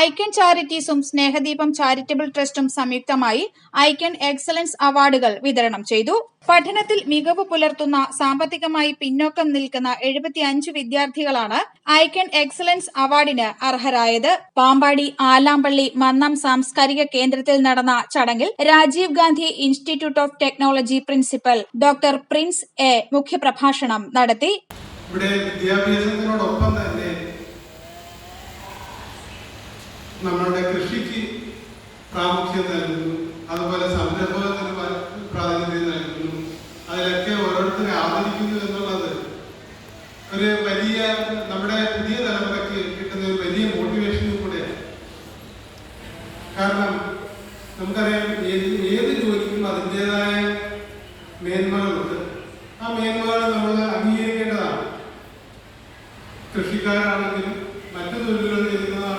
Icon ചാരിറ്റീസും സ്നേഹദീപം charitable ട്രസ്റ്റും സംയുക്തമായി ഐക്യൺ excellence അവാർഡുകൾ വിതരണം ചെയ്തു. പഠനത്തിൽ മികവ് പുലർത്തുന്ന സാമ്പത്തികമായി പിന്നോക്കം നിൽക്കുന്ന എഴുപത്തിയഞ്ച് വിദ്യാർത്ഥികളാണ് ഐക്യൺ എക്സലൻസ് അവാർഡിന് അർഹരായത്. പാമ്പാടി ആലാമ്പള്ളി മന്നം സാംസ്കാരിക കേന്ദ്രത്തിൽ നടന്ന ചടങ്ങിൽ Rajiv Gandhi Institute of Technology principal doctor Prince A മുഖ്യപ്രഭാഷണം നടത്തി. ഇവിടെ വിദ്യാഭ്യാസത്തിനോടൊപ്പം നമ്മളുടെ കൃഷിക്ക് പ്രാമുഖ്യം നൽകുന്നു. അതുപോലെ സംരംഭകത്തിന് പ്രാതിനിധ്യം നൽകുന്നു. അതിലൊക്കെ ഓരോരുത്തരെ ആദരിക്കുന്നു എന്നുള്ളത് ഒരു വലിയ നമ്മുടെ പുതിയ തലമുറയ്ക്ക് കിട്ടുന്ന ഒരു വലിയ മോട്ടിവേഷനും കൂടെയാണ്. കാരണം നമുക്കറിയാം ഏത് ഏത് ജോലിക്കും അതിന്റെതായ മേന്മകളുണ്ട്. ആ മേന്മകൾ നമ്മൾ അംഗീകരിക്കേണ്ടതാണ്. കൃഷിക്കാരാണെങ്കിലും മറ്റു തൊഴിലുകൾ അത്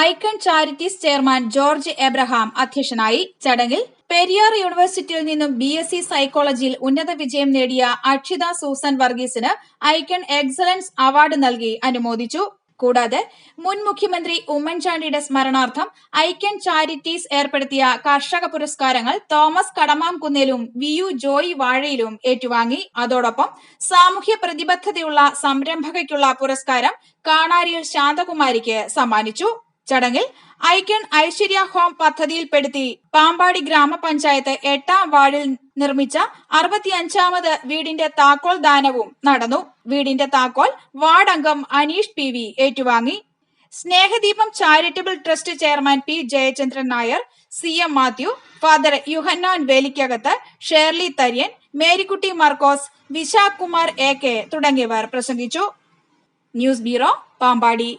ഐക്കൺ ചാരിറ്റീസ് ചെയർമാൻ ജോർജ് എബ്രഹാം അധ്യക്ഷനായി ചടങ്ങിൽ പെരിയാർ യൂണിവേഴ്സിറ്റിയിൽ നിന്നും ബി എസ് സി സൈക്കോളജിയിൽ ഉന്നത വിജയം നേടിയ അക്ഷിത സൂസൻ വർഗീസിന് ഐക്കൺ എക്സലൻസ് അവാർഡ് നൽകി അനുമോദിച്ചു. കൂടാതെ മുൻ മുഖ്യമന്ത്രി ഉമ്മൻചാണ്ടിയുടെ സ്മരണാർത്ഥം ഐക്യൻ ചാരിറ്റീസ് ഏർപ്പെടുത്തിയ കർഷക പുരസ്കാരങ്ങൾ തോമസ് കടമാംകുന്നിലും വി യു ജോയ് വാഴയിലും ഏറ്റുവാങ്ങി. അതോടൊപ്പം സാമൂഹ്യ പ്രതിബദ്ധതയുള്ള സംരംഭകയ്ക്കുള്ള പുരസ്കാരം കാണാരിയിൽ ശാന്തകുമാരിക്ക് സമ്മാനിച്ചു. ചടങ്ങിൽ ഐക്യൺ ഐശ്വര്യ ഹോം പദ്ധതിയിൽപ്പെടുത്തി പാമ്പാടി ഗ്രാമപഞ്ചായത്ത് എട്ടാം വാർഡിൽ നിർമ്മിച്ച അറുപത്തിയഞ്ചാമത് വീടിന്റെ താക്കോൽ ദാനവും നടന്നു. വീടിന്റെ താക്കോൽ വാർഡ് അംഗം അനീഷ് പി വി ഏറ്റുവാങ്ങി. Snehadeepam charitable trust chairman P Jayachandran Nair C M Mathew father Yuhanan Velikkakath Shirley Tharyan Marykutty Markose Vishakh Kumar A K തുടങ്ങിയവർ പ്രസംഗിച്ചു. News bureau Pampady.